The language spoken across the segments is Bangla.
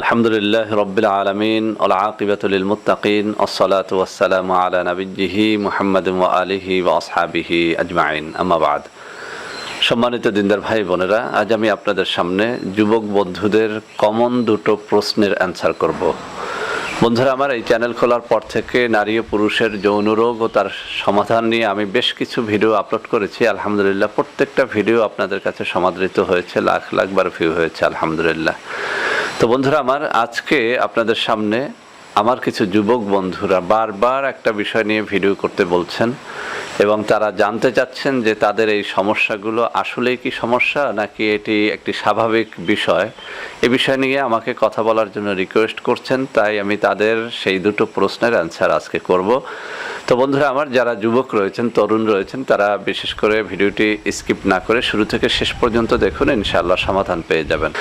আলহামদুলিল্লাহ রবিল আলমিন আকিবাতুল মুতাকিন আসসালাত ওয়াসালাম আলা নবিজিহি মুহাম্মদ আলিহি ওয়া আসহাবিহি আজমাইন। আমাবাদ সম্মানিত দিনদার ভাই বোনেরা, আজ আমি আপনাদের সামনে যুবক বন্ধুদের কমন দুটো প্রশ্নের অ্যান্সার করব। বন্ধুরা, আমার এই চ্যানেল খোলার পর থেকে নারী ও পুরুষের যৌন রোগ ও তার সমাধান নিয়ে আমি বেশ কিছু ভিডিও আপলোড করেছি। আলহামদুলিল্লাহ, প্রত্যেকটা ভিডিও আপনাদের কাছে সমাদৃত হয়েছে, লাখ লাখ বার ভিউ হয়েছে, আলহামদুলিল্লাহ। তো বন্ধুরা, আমার আজকে আপনাদের সামনে আমার কিছু যুবক বন্ধুরা বারবার একটা বিষয় নিয়ে ভিডিও করতে বলছেন এবং তারা জানতে চাচ্ছেন যে তাদের এই সমস্যাগুলো আসলেই কি সমস্যা নাকি এটি একটি স্বাভাবিক বিষয়। এ বিষয় নিয়ে আমাকে কথা বলার জন্য রিকোয়েস্ট করছেন, তাই আমি তাদের সেই দুটো প্রশ্নের অ্যান্সার আজকে করব। তো বন্ধুরা, আমার যারা যুবক রয়েছেন, তরুণ রয়েছেন, তারা বিশেষ করে ভিডিওটি স্কিপ না করে শুরু থেকে শেষ পর্যন্ত দেখুন, ইনশাআল্লাহ সমাধান পেয়ে যাবেন।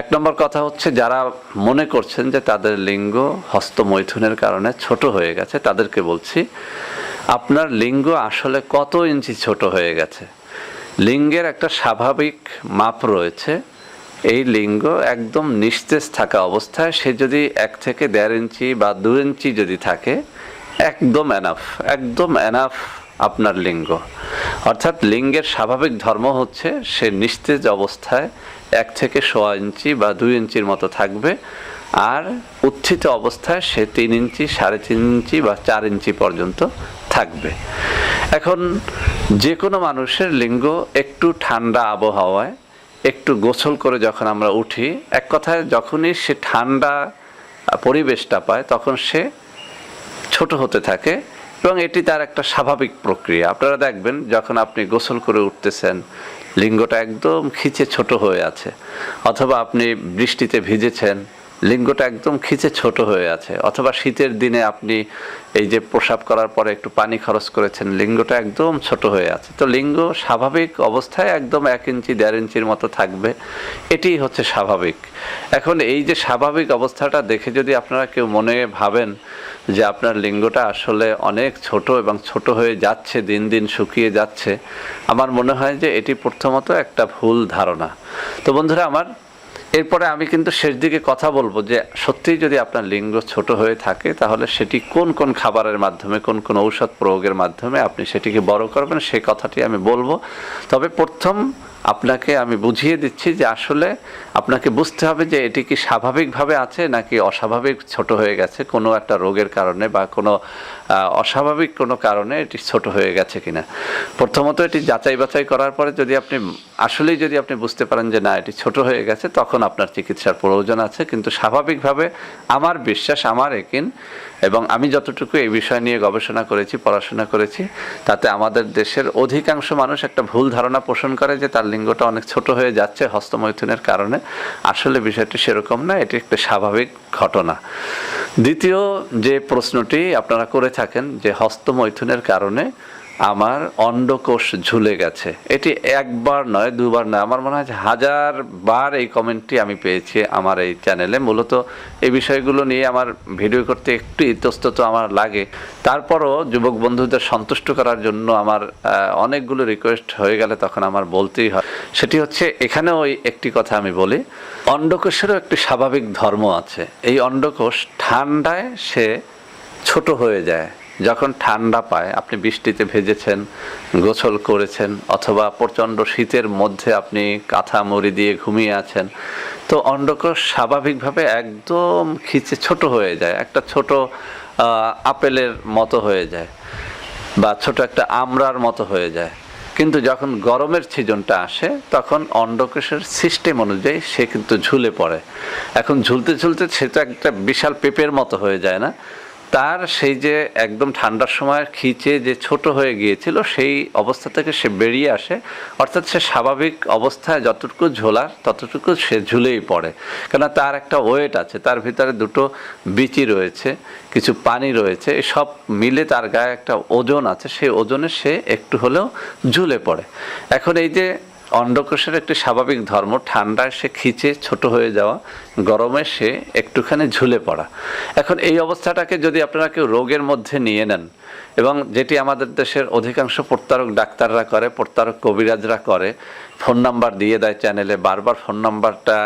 এক নম্বর কথা হচ্ছে, যারা মনে করছেন যে তাদের লিঙ্গ হস্তমৈথুনের কারণে ছোট হয়ে গেছে, তাদেরকে বলছি, আপনার লিঙ্গ আসলে কত ইঞ্চি ছোট হয়ে গেছে? লিঙ্গের একটা স্বাভাবিক মাপ রয়েছে, এই লিঙ্গ একদম নিস্তেজ থাকা অবস্থায়, সে যদি এক থেকে দেড় ইঞ্চি বা দু ইঞ্চি যদি থাকে একদম এনাফ একদম এনাফ আপনার লিঙ্গ। অর্থাৎ লিঙ্গের স্বাভাবিক ধর্ম হচ্ছে সে নিস্তেজ অবস্থায় এক থেকে সোয়া ইঞ্চি বা দুই ইঞ্চির মতো থাকবে আর উত্থিত অবস্থায় সে তিন ইঞ্চি, সাড়ে তিন ইঞ্চি বা চার ইঞ্চি পর্যন্ত থাকবে। এখন যে কোনো মানুষের লিঙ্গ একটু ঠান্ডা আবহাওয়ায়, একটু গোসল করে যখন আমরা উঠি, এক কথায় যখনই সে ঠান্ডা পরিবেশটা পায়, তখন সে ছোট হতে থাকে এবং এটি তার একটা স্বাভাবিক প্রক্রিয়া। আপনারা দেখবেন, যখন আপনি গোসল করে উঠতেছেন, লিঙ্গটা একদম খিচে ছোট হয়ে আছে, অথবা আপনি বৃষ্টিতে ভিজেছেন লিঙ্গটা একদম খিচে ছোট হয়ে আছে। অথবা শীতের দিনে আপনি এই যে প্রসাব করার পরে একটু পানি খরচ করেছেন, লিঙ্গটা একদম ছোট হয়ে আছে। তো লিঙ্গ স্বাভাবিক অবস্থায় একদম এক ইঞ্চি, দেড় ইঞ্চির মতো থাকবে। এটি হচ্ছে স্বাভাবিক। এখন এই যে স্বাভাবিক অবস্থাটা দেখে যদি আপনারা কেউ মনে ভাবেন যে আপনার লিঙ্গটা আসলে অনেক ছোট এবং ছোট হয়ে যাচ্ছে, দিন দিন শুকিয়ে যাচ্ছে, আমার মনে হয় যে এটি প্রথমত একটা ভুল ধারণা। তো বন্ধুরা, আমার এরপরে আমি কিন্তু শেষ দিকে কথা বলব যে সত্যিই যদি আপনার লিঙ্গ ছোট হয়ে থাকে, তাহলে সেটি কোন কোন খাবারের মাধ্যমে, কোন কোন ঔষধ প্রয়োগের মাধ্যমে আপনি সেটিকে বড় করবেন সেই কথাটি আমি বলব। তবে প্রথম আপনাকে আমি বুঝিয়ে দিচ্ছি যে আসলে আপনাকে বুঝতে হবে যে এটি কি স্বাভাবিকভাবে আছে নাকি অস্বাভাবিক ছোট হয়ে গেছে কোনো একটা রোগের কারণে বা কোনো অস্বাভাবিক কোনো কারণে এটি ছোট হয়ে গেছে কিনা। প্রথমত এটি যাচাই বাছাই করার পরে যদি আপনি, আসলেই যদি আপনি বুঝতে পারেন যে না, এটি ছোট হয়ে গেছে, তখন আপনার চিকিৎসার প্রয়োজন আছে। কিন্তু স্বাভাবিকভাবে আমার বিশ্বাস, আমার একিন, এবং আমি যতটুকু এই বিষয় নিয়ে গবেষণা করেছি, পড়াশোনা করেছি, তাতে আমাদের দেশের অধিকাংশ মানুষ একটা ভুল ধারণা পোষণ করে যে তার লিঙ্গটা অনেক ছোট হয়ে যাচ্ছে হস্তমৈথুনের কারণে। আসলে বিষয়টি সেরকম না, এটি একটা স্বাভাবিক ঘটনা। দ্বিতীয় যে প্রশ্নটি আপনারা করে থাকেন যে হস্তমৈথুনের কারণে আমার অন্ডকোষ ঝুলে গেছে, এটি একবার নয়, দুবার নয়, আমার মনে হয় হাজার বার এই কমেন্টটি আমি পেয়েছি আমার এই চ্যানেলে। মূলত এই বিষয়গুলো নিয়ে আমার ভিডিও করতে একটু ইতস্তত আমার লাগে। তারপরও যুবক বন্ধুদের সন্তুষ্ট করার জন্য আমার অনেকগুলো রিকোয়েস্ট হয়ে গেলে তখন আমার বলতেই হয়। সেটি হচ্ছে, এখানেও ওই একটি কথা আমি বলি, অন্ডকোষেরও একটি স্বাভাবিক ধর্ম আছে। এই অন্ডকোষ ঠান্ডায় সে ছোট হয়ে যায়। যখন ঠান্ডা পায়, আপনি বৃষ্টিতে ভেজেছেন, গোসল করেছেন, অথবা প্রচণ্ড শীতের মধ্যে আপনি কাঁথা মুড়ি দিয়ে ঘুমিয়ে আছেন, তো অন্ডকোষ স্বাভাবিকভাবে একদম খিচে ছোট হয়ে যায়, একটা ছোট আপেলের মতো হয়ে যায়, বা ছোট একটা আমড়ার মতো হয়ে যায়। কিন্তু যখন গরমের সিজনটা আসে, তখন অন্ডকোষের সিস্টেম অনুযায়ী সে কিন্তু ঝুলে পড়ে। এখন ঝুলতে ঝুলতে সে তো একটা বিশাল পেপের মতো হয়ে যায় না? তার সেই যে একদম ঠান্ডার সময় খিচে যে ছোট হয়ে গিয়েছিল, সেই অবস্থা থেকে সে বেরিয়ে আসে। অর্থাৎ সে স্বাভাবিক অবস্থায় যতটুকু ঝোলার ততটুকু সে ঝুলেই পড়ে। কেন তার একটা ওয়েট আছে, তার ভিতরে দুটো বিচি রয়েছে, কিছু পানি রয়েছে সব মিলে তার গায়ে একটা ওজন আছে। সেই ওজনে সে একটু হলেও ঝুলে পড়ে। এখন এই যে অন্ডকোষের একটি স্বাভাবিক ধর্ম ঠান্ডায় সে খিচে, ছোট হয়ে যাওয়া, গরমে সে একটুখানি ঝুলে পড়া। এখন এই অবস্থাটাকে যদি আপনারা কেউ রোগের মধ্যে নিয়ে নেন, এবং যেটি আমাদের দেশের অধিকাংশ প্রত্যারক ডাক্তাররা করে, প্রত্যারক কবিরাজরা করে, ফোন নাম্বার দিয়ে দেয় চ্যানেলে, বারবার ফোন নাম্বারটা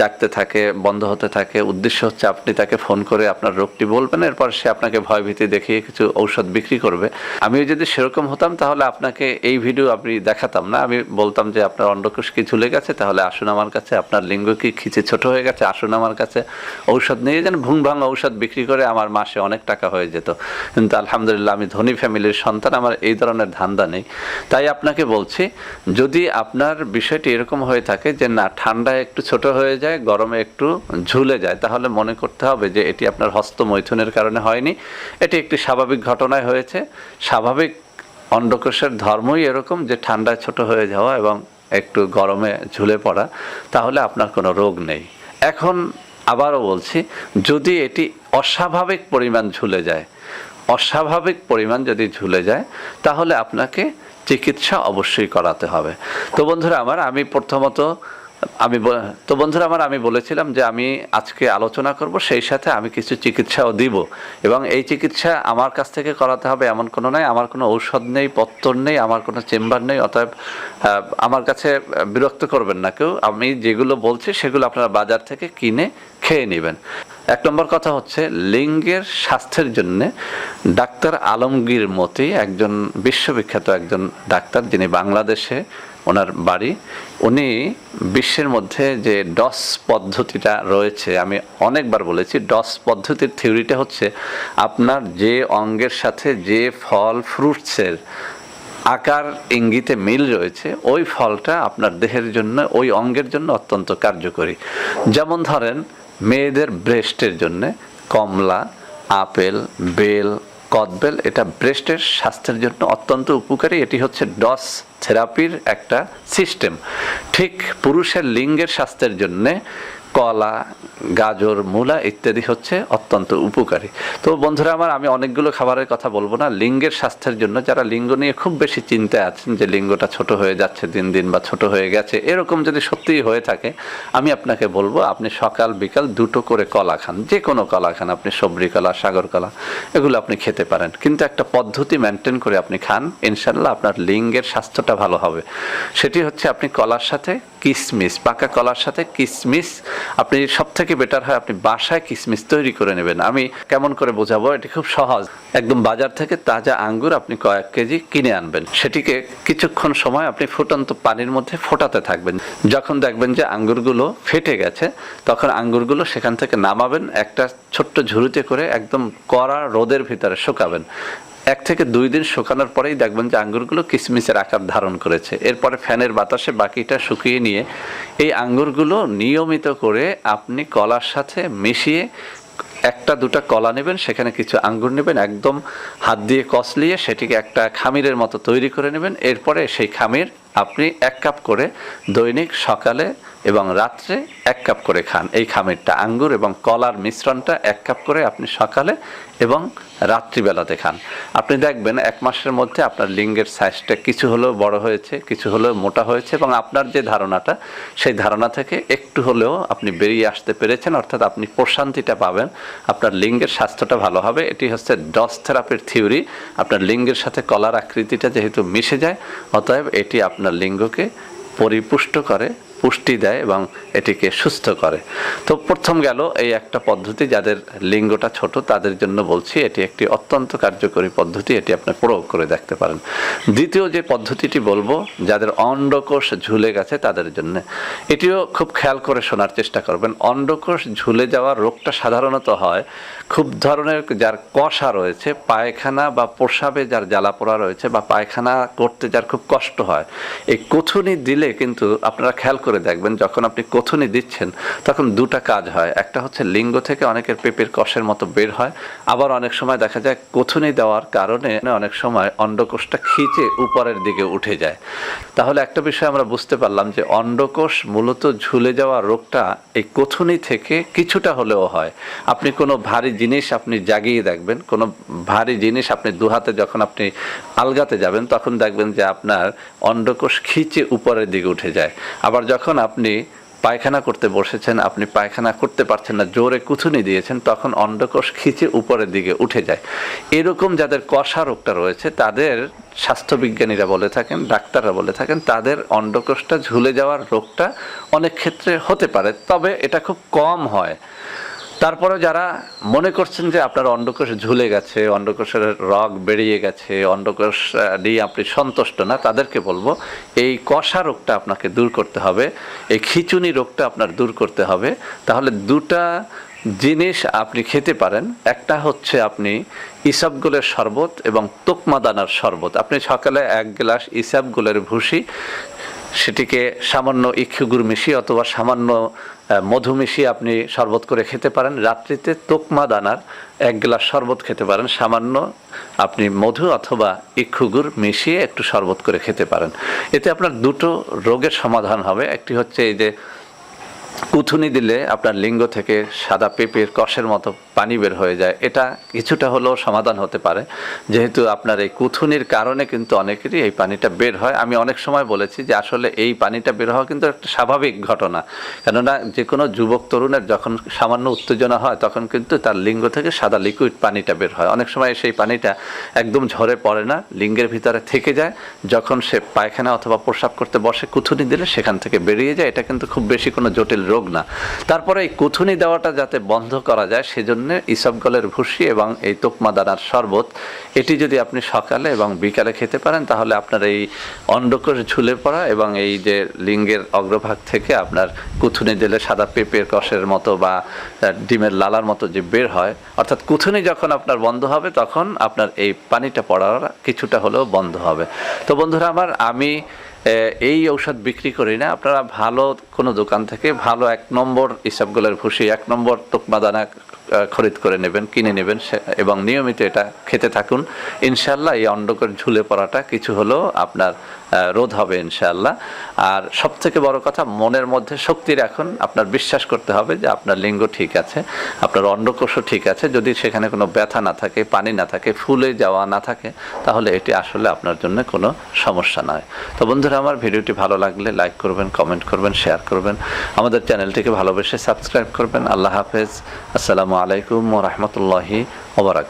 জাগতে থাকে, বন্ধ হতে থাকে, উদ্দেশ্য হচ্ছে আপনি তাকে ফোন করে আপনার রোগটি বলবেন, এরপর সে আপনাকে ভয়ভীতি দেখিয়ে কিছু ঔষধ বিক্রি করবে। আমিও যদি সেরকম হতাম, তাহলে আপনাকে এই ভিডিও আপনি দেখাতাম না, আমি বলতাম যে আপনার অন্ডকোষ কি ঝুলে গেছে তাহলে আসুন আমার কাছে। আপনার লিঙ্গ কি খিচে ছোট হয়ে গেছে, আসুন আমার কাছে। ঔষধ নিয়ে যান ভুং ভাঙ ঔষধ বিক্রি করে আমার মাসে অনেক টাকা হয়ে যেত। কিন্তু আলহামদুলিল্লাহ আমি ধনী ফ্যামিলির সন্তান, আমার এই ধরনের ধান্দা নেই। তাই আপনাকে বলছি, যদি আপনার বিষয়টি এরকম হয়ে থাকে যে, না ঠান্ডায় একটু ছোট হয়ে যায়, গরমে একটু ঝুলে যায়, তাহলে মনে করতে হবে যে, এটি আপনার হস্তমৈথুনের কারণে হয়নি। এটি একটি স্বাভাবিক ঘটনায় হয়েছে। স্বাভাবিক অন্ডকোষের ধর্মই এরকম যে ঠান্ডায় ছোট হয়ে যাওয়া এবং একটু গরমে ঝুলে পড়া, তাহলে আপনার কোনো রোগ নেই। এখন আবারও বলছি, যদি এটি অস্বাভাবিক পরিমাণ ঝুলে যায়, অস্বাভাবিক পরিমাণ যদি ঝুলে যায়, তাহলে আপনাকে চিকিৎসা অবশ্যই করাতে হবে। তো বন্ধুরা আমার, আমি প্রথমত আমি তো বন্ধুরা আমার আমি বলেছিলাম যে আমি আজকে আলোচনা করব, সেই সাথে আমি কিছু চিকিৎসাও দিব। এবং এই চিকিৎসা আমার কাছ থেকে করাতে হবে এমন কোনো নাই আমার কোনো ঔষধ নেই, পত্তর নেই, আমার কোনো চেম্বার নেই, অতএব আমার কাছে বিরক্ত করবেন না কেউ। আমি যেগুলো বলছি সেগুলো আপনারা বাজার থেকে কিনে খেয়ে নেবেন। এক নম্বর কথা হচ্ছে, লিঙ্গের স্বাস্থ্যের জন্য ডাক্তার আলমগীর মতি একজন বিশ্ববিখ্যাত একজন ডাক্তার, যিনি বাংলাদেশে ওনার বাড়ি। উনি বিশ্বের মধ্যে যে ডস পদ্ধতিটা রয়েছে, আমি অনেকবার বলেছি, ডস পদ্ধতির থিওরিটা হচ্ছে আপনার যে অঙ্গের সাথে যে ফল ফ্রুটসের আকার ইঙ্গিতে মিল রয়েছে, ওই ফলটা আপনার দেহের জন্য, ওই অঙ্গের জন্য অত্যন্ত কার্যকরী। যেমন ধরেন মেয়েদের ব্রেস্টের জন্য কমলা, আপেল, বেল, কদবেল, এটা ব্রেস্টের স্বাস্থ্যের জন্য অত্যন্ত উপকারী। এটি হচ্ছে ডস থেরাপির একটা সিস্টেম। ঠিক পুরুষের লিঙ্গের স্বাস্থ্যের জন্যে কলা, গাজর, মূলা ইত্যাদি হচ্ছে অত্যন্ত উপকারী। তো বন্ধুরা আমার, আমি অনেকগুলো খাবারের কথা বলব না। লিঙ্গের স্বাস্থ্যের জন্য যারা লিঙ্গ নিয়ে খুব বেশি চিন্তায় আছেন যে লিঙ্গটা ছোট হয়ে যাচ্ছে দিন দিন বা ছোট হয়ে গেছে, এরকম যদি সত্যিই হয়ে থাকে, আমি আপনাকে বলব, আপনি সকাল, বিকাল দুটো করে কলা খান। যে কোনো কলা খান, আপনি সবরি কলা, সাগর কলা, এগুলো আপনি খেতে পারেন। কিন্তু একটা পদ্ধতি মেনটেন করে আপনি খান ইনশাল্লাহ আপনার লিঙ্গের স্বাস্থ্যটা ভালো হবে। সেটি হচ্ছে আপনি কলার সাথে কিসমিস, পাকা কলার সাথে কিসমিস আপনি সব থেকে বেটার হয় আপনি বাসায় কিসমিস তৈরি করে নেবেন। আমি কেমন করে বোঝাবো? এটি খুব সহজ। একদম বাজার থেকে তাজা আঙ্গুর আপনি কয়েক কেজি কিনে আনবেন। সেটিকে কিছুক্ষণ সময় আপনি ফুটন্ত পানির মধ্যে ফোটাতে থাকবেন। যখন দেখবেন যে আঙ্গুরগুলো ফেটে গেছে, তখন আঙ্গুরগুলো সেখান থেকে নামাবেন, একটা ছোট্ট ঝুড়িতে করে একদম কড়া রোদের ভিতরে শুকাবেন। এক থেকে দুই দিন শুকানোর পরেই দেখবেন যে আঙ্গুরগুলো কিসমিসের আকার ধারণ করেছে। এরপরে ফ্যানের বাতাসে বাকিটা শুকিয়ে নিয়ে এই আঙ্গুরগুলো নিয়মিত করে আপনি কলার সাথে মিশিয়ে একটা দুটা কলা নেবেন, সেখানে কিছু আঙ্গুর নেবেন, একদম হাত দিয়ে কসলিয়ে সেটিকে একটা খামিরের মতো তৈরি করে নেবেন। এরপরে সেই খামির আপনি এক কাপ করে দৈনিক সকালে এবং রাত্রে এক কাপ করে খান। এই খামিরটা আঙ্গুর এবং কলার মিশ্রণটা এক কাপ করে আপনি সকালে এবং রাত্রিবেলাতে খান। আপনি দেখবেন এক মাসের মধ্যে আপনার লিঙ্গের সাইজটা কিছু হলেও বড় হয়েছে, কিছু হলেও মোটা হয়েছে এবং আপনার যে ধারণাটা, সেই ধারণা থেকে একটু হলেও আপনি বেরিয়ে আসতে পেরেছেন। অর্থাৎ আপনি প্রশান্তিটা পাবেন। আপনার লিঙ্গের স্বাস্থ্যটা ভালো হবে। এটি হচ্ছে ডস থেরাপির থিওরি। আপনার লিঙ্গের সাথে কলার আকৃতিটা যেহেতু মিশে যায়, অতএব এটি আপনার লিঙ্গকে পরিপুষ্ট করে পুষ্টি দেয় এবং এটিকে সুস্থ করে। তো প্রথম গেল এই একটা পদ্ধতি যাদের লিঙ্গটা ছোট, তাদের জন্য বলছি এটি একটি অত্যন্ত কার্যকরী পদ্ধতি, এটি আপনি প্রয়োগ করে দেখতে পারেন। দ্বিতীয় যে পদ্ধতিটি বলব, যাদের অন্ডকোষ ঝুলে গেছে তাদের জন্য, এটিও খুব খেয়াল করে শোনার চেষ্টা করবেন। অন্ডকোষ ঝুলে যাওয়ার রোগটা সাধারণত হয় খুব ধরনের যার কষা রয়েছে, পায়খানা বা প্রসাবে যার জ্বালা পোড়া রয়েছে বা পায়খানা করতে যার খুব কষ্ট হয়, এই কুথুনি দিলে কিন্তু আপনারা খেয়াল করে দেখবেন, যখন আপনি কথনি দিচ্ছেন, তখন দুটা কাজ হয়। একটা হচ্ছে লিঙ্গ থেকে অনেকের পেপের কষের মতো বের হয়। আবার অনেক সময় দেখা যায় কথনি দেওয়ার কারণে অনেক সময় অন্ডকোষটা খিচে উপরের দিকে উঠে যায়। তাহলে একটা বিষয় আমরা বুঝতে পারলাম যে অন্ডকোষ মূলত ঝুলে যাওয়া রোগটা এই কথনি থেকে কিছুটা হলেও হয়। আপনি কোনো ভারী জিনিস আপনি জাগিয়ে দেখবেন, কোনো ভারী জিনিস আপনি দুহাতে যখন আপনি আলগাতে যাবেন, তখন দেখবেন যে আপনার অন্ডকোষ খিচে উপরের দিকে উঠে যায়। আবার যখন আপনি পায়খানা করতে বসেছেন, আপনি পায়খানা করতে পারছেন না, জোরে কুথুনি দিয়েছেন, তখন অন্ডকোষ খিচে উপরের দিকে উঠে যায়। এরকম যাদের কষা রোগটা রয়েছে, তাদের স্বাস্থ্যবিজ্ঞানীরা বলে থাকেন, ডাক্তাররা বলে থাকেন, তাদের অন্ডকোষটা ঝুলে যাওয়ার রোগটা অনেক ক্ষেত্রে হতে পারে, তবে এটা খুব কম হয়। তারপরে যারা মনে করছেন যে আপনার অন্ডকোষ ঝুলে গেছে, অন্ডকোষের রগ বেরিয়ে গেছে, অন্ডকোষ নিয়ে আপনি সন্তুষ্ট না, তাদেরকে বলব, এই কষা রোগটা আপনাকে দূর করতে হবে, এই খিচুনি রোগটা আপনার দূর করতে হবে। তাহলে দুটা জিনিস আপনি খেতে পারেন। একটা হচ্ছে আপনি ইসাবগুলের শরবত এবং তোকমা দানার শরবত। আপনি সকালে এক গ্লাস ইসাবগুলের ভুসি সেটিকে সামান্য ইক্ষুগুড় মিশিয়ে অথবা সামান্য মধু মিশিয়ে আপনি শরবত করে খেতে পারেন। রাত্রিতে তোকমা দানার এক গ্লাস শরবত খেতে পারেন। সামান্য আপনি মধু অথবা ইক্ষুগুড় মিশিয়ে একটু শরবত করে খেতে পারেন। এতে আপনার দুটো রোগের সমাধান হবে। একটি হচ্ছে এই যে কুথুনি দিলে আপনার লিঙ্গ থেকে সাদা পেঁপের কষের মতো পানি বের হয়ে যায়। এটা কিছুটা হলেও সমাধান হতে পারে। যেহেতু আপনার এই কুথুনির কারণে কিন্তু অনেকেরই এই পানিটা বের হয়। আমি অনেক সময় বলেছি যে আসলে এই পানিটা বের হওয়া কিন্তু একটা স্বাভাবিক ঘটনা। কেননা যে কোনো যুবক, তরুণের যখন সামান্য উত্তেজনা হয়, তখন কিন্তু তার লিঙ্গ থেকে সাদা লিকুইড পানিটা বের হয়। অনেক সময় সেই পানিটা একদম ঝরে পড়ে না, লিঙ্গের ভিতরে থেকে যায়। যখন সে পায়খানা অথবা প্রস্রাব করতে বসে, কুথুনি দিলে সেখান থেকে বেরিয়ে যায়। এটা কিন্তু খুব বেশি কোনো জটিল রোগ না। তারপরে এই কুথুনি দেওয়াটা যাতে বন্ধ করা যায়, সেজন্য ইসবগলের ভুসি এবং এই তোকমা দানার শরবত, এটি যদি আপনি সকালে এবং বিকালে খেতে পারেন, তাহলে আপনার এই অন্ডকোষ ঝুলে পড়া এবং এই যে লিঙ্গের অগ্রভাগ থেকে আপনার কুথুনি দিলে সাদা পেঁপের কষের মতো বা ডিমের লালার মতো যে বের হয়, অর্থাৎ কুথুনি যখন আপনার বন্ধ হবে, তখন আপনার এই পানিটা পড়ার কিছুটা হলেও বন্ধ হবে। তো বন্ধুরা আমার, আমি এই ঔষধ বিক্রি করি না। আপনারা ভালো কোনো দোকান থেকে ভালো এক নম্বর ইসাবগুলের ভুষি, এক নম্বর তোকমা দানা খরিদ করে নেবেন, কিনে নেবেন এবং নিয়মিত এটা খেতে থাকুন। ইনশাল্লাহ এই অন্ডকর ঝুলে পড়াটা কিছু হলেও আপনার রোধ হবে ইনশাল্লাহ আর সব থেকে বড় কথা, মনের মধ্যে শক্তি রাখুন। আপনার বিশ্বাস করতে হবে যে আপনার লিঙ্গ ঠিক আছে, আপনার অন্ডকোষও ঠিক আছে। যদি সেখানে কোনো ব্যথা না থাকে, পানি না থাকে, ফুলে যাওয়া না থাকে, তাহলে এটি আসলে আপনার জন্য কোনো সমস্যা নয়। তো বন্ধুরা, আমার ভিডিওটি ভালো লাগলে লাইক করবেন, কমেন্ট করবেন, শেয়ার করবেন। আমাদের চ্যানেলটিকে ভালোবেসে সাবস্ক্রাইব করবেন। আল্লাহ হাফেজ। আসসালামু আলাইকুম রহমতুল্লাহি ওবরাকাত